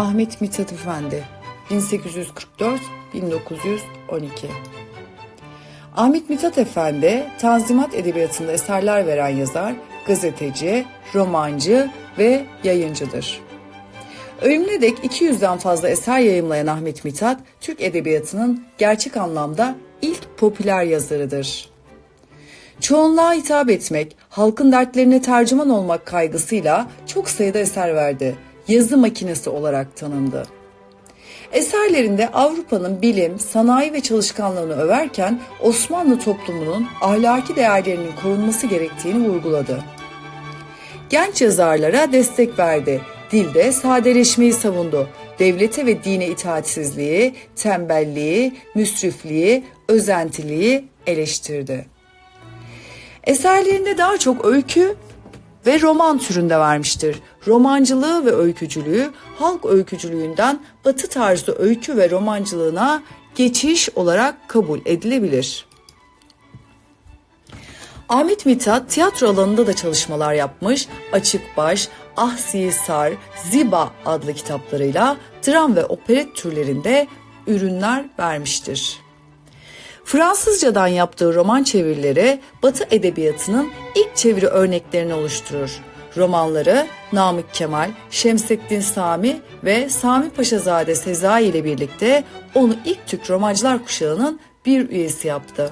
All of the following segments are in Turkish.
Ahmet Mithat Efendi 1844-1912 Ahmet Mithat Efendi, Tanzimat Edebiyatı'nda eserler veren yazar, gazeteci, romancı ve yayıncıdır. Ölümüne dek 200'den fazla eser yayımlayan Ahmet Mithat, Türk Edebiyatı'nın gerçek anlamda ilk popüler yazarıdır. Çoğunluğa hitap etmek, halkın dertlerine tercüman olmak kaygısıyla çok sayıda eser verdi. Yazı makinesi olarak tanındı. Eserlerinde Avrupa'nın bilim, sanayi ve çalışkanlığını överken Osmanlı toplumunun ahlaki değerlerinin korunması gerektiğini vurguladı. Genç yazarlara destek verdi. Dilde sadeleşmeyi savundu. Devlete ve dine itaatsizliği, tembelliği, müsrifliği, özentiliği eleştirdi. Eserlerinde daha çok öykü ve roman türünde vermiştir. Romancılığı ve öykücülüğü halk öykücülüğünden batı tarzı öykü ve romancılığına geçiş olarak kabul edilebilir. Ahmet Mithat tiyatro alanında da çalışmalar yapmış. Açık Baş, Ah Sar, Ziba adlı kitaplarıyla dram ve operet türlerinde ürünler vermiştir. Fransızcadan yaptığı roman çevirileri Batı edebiyatının ilk çeviri örneklerini oluşturur. Romanları Namık Kemal, Şemseddin Sami ve Sami Paşazade Sezai ile birlikte onu ilk Türk romancılar kuşağının bir üyesi yaptı.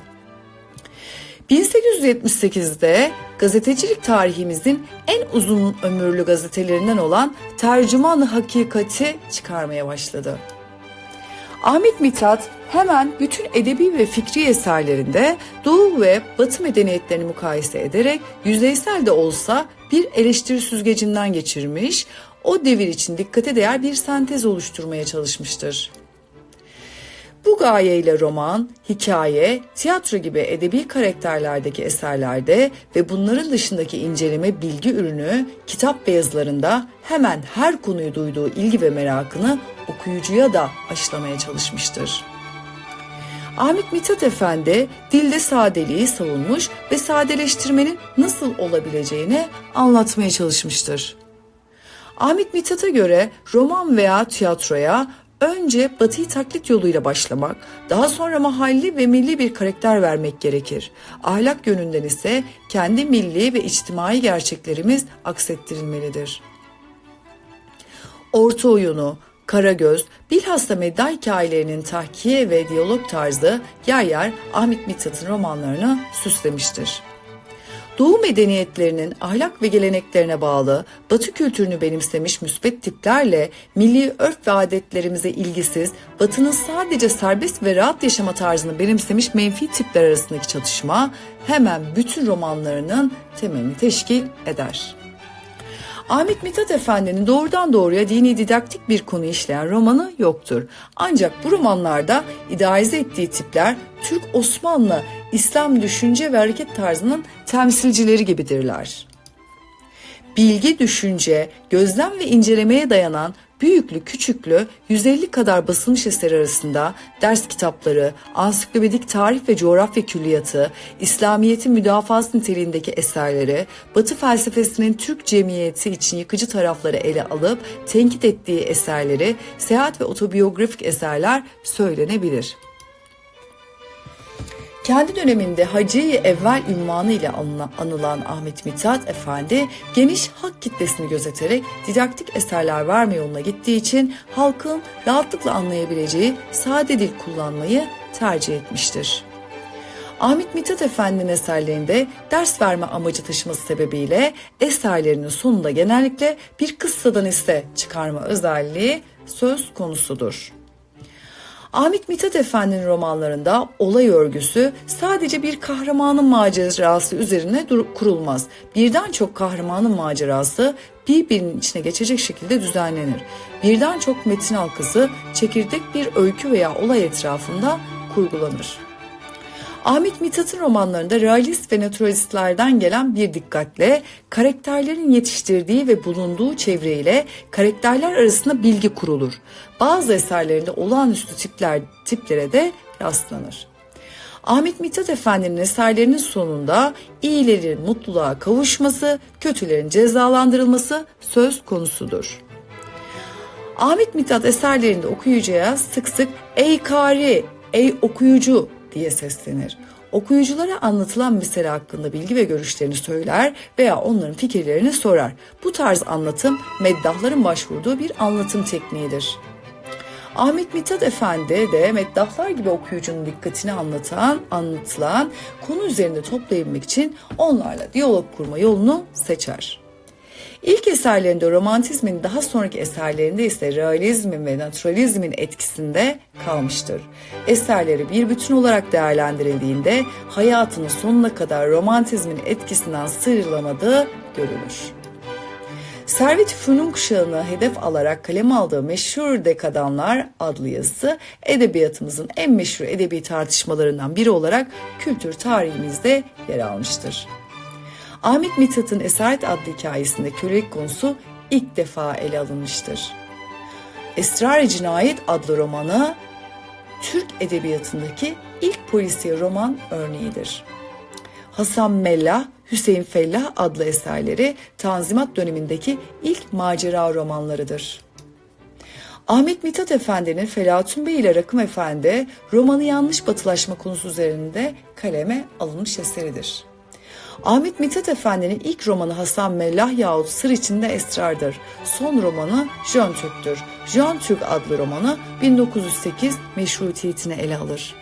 1878'de gazetecilik tarihimizin en uzun ömürlü gazetelerinden olan Tercümanı Hakikati çıkarmaya başladı. Ahmet Mithat hemen bütün edebi ve fikri eserlerinde Doğu ve Batı medeniyetlerini mukayese ederek yüzeysel de olsa bir eleştiri süzgecinden geçirmiş, o devir için dikkate değer bir sentez oluşturmaya çalışmıştır. Bu gayeyle roman, hikaye, tiyatro gibi edebi karakterlerdeki eserlerde ve bunların dışındaki inceleme bilgi ürünü kitap ve yazılarında hemen her konuyu duyduğu ilgi ve merakını okuyucuya da aşılamaya çalışmıştır. Ahmet Mithat Efendi dilde sadeliği savunmuş ve sadeleştirmenin nasıl olabileceğini anlatmaya çalışmıştır. Ahmet Mithat'a göre roman veya tiyatroya önce batıyı taklit yoluyla başlamak, daha sonra mahalli ve milli bir karakter vermek gerekir. Ahlak yönünden ise kendi milli ve içtimai gerçeklerimiz aksettirilmelidir. Orta oyunu, Karagöz, bilhassa medda hikayelerinin tahkiye ve diyalog tarzı yer yer Ahmet Mithat'ın romanlarını süslemiştir. Doğu medeniyetlerinin ahlak ve geleneklerine bağlı Batı kültürünü benimsemiş müsbet tiplerle milli örf ve adetlerimize ilgisiz Batı'nın sadece serbest ve rahat yaşama tarzını benimsemiş menfi tipler arasındaki çatışma hemen bütün romanlarının temelini teşkil eder. Ahmet Mithat Efendi'nin doğrudan doğruya dini didaktik bir konu işleyen romanı yoktur. Ancak bu romanlarda idealize ettiği tipler Türk Osmanlı İslam düşünce ve hareket tarzının temsilcileri gibidirler. Bilgi, düşünce, gözlem ve incelemeye dayanan büyüklü küçüklü 150 kadar basılmış eser arasında ders kitapları, ansiklopedik tarih ve coğrafya külliyatı, İslamiyet'in müdafası niteliğindeki eserleri, Batı felsefesinin Türk cemiyeti için yıkıcı tarafları ele alıp tenkit ettiği eserleri, seyahat ve otobiyografik eserler söylenebilir.'' Kendi döneminde Hacı Evvel ünvanı ile anılan Ahmet Mithat Efendi geniş halk kitlesini gözeterek didaktik eserler verme yoluna gittiği için halkın rahatlıkla anlayabileceği sade dil kullanmayı tercih etmiştir. Ahmet Mithat Efendi'nin eserlerinde ders verme amacı taşıması sebebiyle eserlerinin sonunda genellikle bir kıssadan ise çıkarma özelliği söz konusudur. Ahmet Mithat Efendi'nin romanlarında olay örgüsü sadece bir kahramanın macerası üzerine kurulmaz. Birden çok kahramanın macerası birbirinin içine geçecek şekilde düzenlenir. Birden çok metin halkası çekirdek bir öykü veya olay etrafında kurgulanır. Ahmet Mithat'ın romanlarında realist ve naturalistlerden gelen bir dikkatle karakterlerin yetiştirdiği ve bulunduğu çevreyle karakterler arasında bilgi kurulur. Bazı eserlerinde olağanüstü tipler tiplere de rastlanır. Ahmet Mithat Efendi'nin eserlerinin sonunda iyilerin mutluluğa kavuşması, kötülerin cezalandırılması söz konusudur. Ahmet Mithat eserlerinde okuyucuya sık sık ey kari, ey okuyucu diye seslenir. Okuyuculara anlatılan mesele hakkında bilgi ve görüşlerini söyler veya onların fikirlerini sorar. Bu tarz anlatım meddahların başvurduğu bir anlatım tekniğidir. Ahmet Mithat Efendi de meddahlar gibi okuyucunun dikkatini anlatan, anlatılan konu üzerinde toplayabilmek için onlarla diyalog kurma yolunu seçer. İlk eserlerinde romantizmin daha sonraki eserlerinde ise realizmin ve naturalizmin etkisinde kalmıştır. Eserleri bir bütün olarak değerlendirildiğinde hayatının sonuna kadar romantizmin etkisinden sıyrılamadığı görülür. Servet Fünun kuşağını hedef alarak kaleme aldığı meşhur Dekadanlar adlı yazısı edebiyatımızın en meşhur edebi tartışmalarından biri olarak kültür tarihimizde yer almıştır. Ahmet Mithat'ın Esaret adlı hikayesinde kölelik konusu ilk defa ele alınmıştır. Esrar-ı Cinayet adlı romanı Türk edebiyatındaki ilk polisiye roman örneğidir. Hasan Mellah, Hüseyin Fellah adlı eserleri Tanzimat dönemindeki ilk macera romanlarıdır. Ahmet Mithat Efendi'nin Felatun Bey ile Rakım Efendi romanı yanlış batılaşma konusu üzerinde kaleme alınmış eseridir. Ahmet Mithat Efendi'nin ilk romanı Hasan Mellah yahut Sır içinde Esrar'dır. Son romanı Jön Türk'tür. Jön Türk adlı romanı 1908 meşrutiyetini ele alır.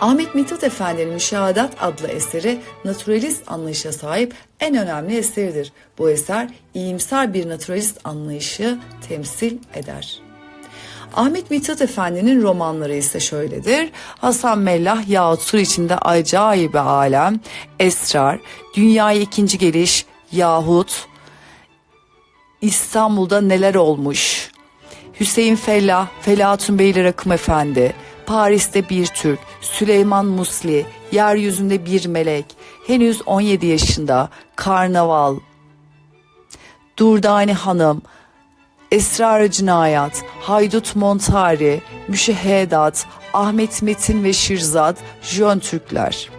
Ahmet Mithat Efendi'nin Müşahadat adlı eseri naturalist anlayışa sahip en önemli eseridir. Bu eser iyimser bir naturalist anlayışı temsil eder. Ahmet Mithat Efendi'nin romanları ise şöyledir. Hasan Mellah yahut Sur içinde acayip alem, esrar, dünyaya ikinci geliş yahut İstanbul'da neler olmuş, Hüseyin Fellah, Felatun Beyler Akım Efendi, Paris'te bir Türk, Süleyman Musli, Yeryüzünde bir Melek, henüz 17 yaşında, Karnaval, Durdani Hanım, Esrar-ı Cinayat, Haydut Montari, Müşehedat, Ahmet Metin ve Şirzat, Jön Türkler.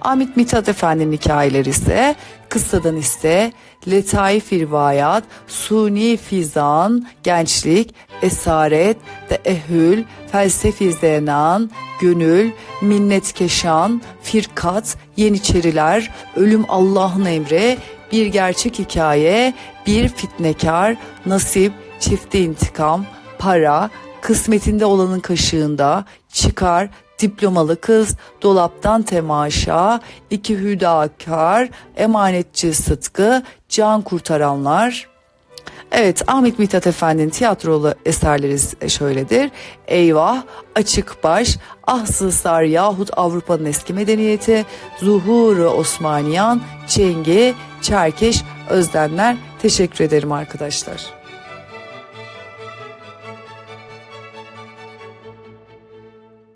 Ahmet Mithat Efendi'nin hikayeleri ise kıssadan ise Letaif Rivayat, Suni Fizan, Gençlik, Esaret, Teehül, Felsefi Zenan, Gönül, Minnet Keşan, Firkat, Yeniçeriler, Ölüm Allah'ın Emri, Bir Gerçek Hikaye, Bir Fitnekar, Nasip, Çifte İntikam, Para, Kısmetinde olanın kaşığında, Çıkar, diplomalı kız, dolaptan temaşa, iki hüdakar, emanetçi Sıtkı, can kurtaranlar. Evet Ahmet Mithat Efendi'nin tiyatrolu eserleri şöyledir. Eyvah, Açık Baş, Ahsızlar yahut Avrupa'nın eski medeniyeti, Zuhuru Osmaniyan, Çengi, Çerkeş, Özlemler. Teşekkür ederim arkadaşlar.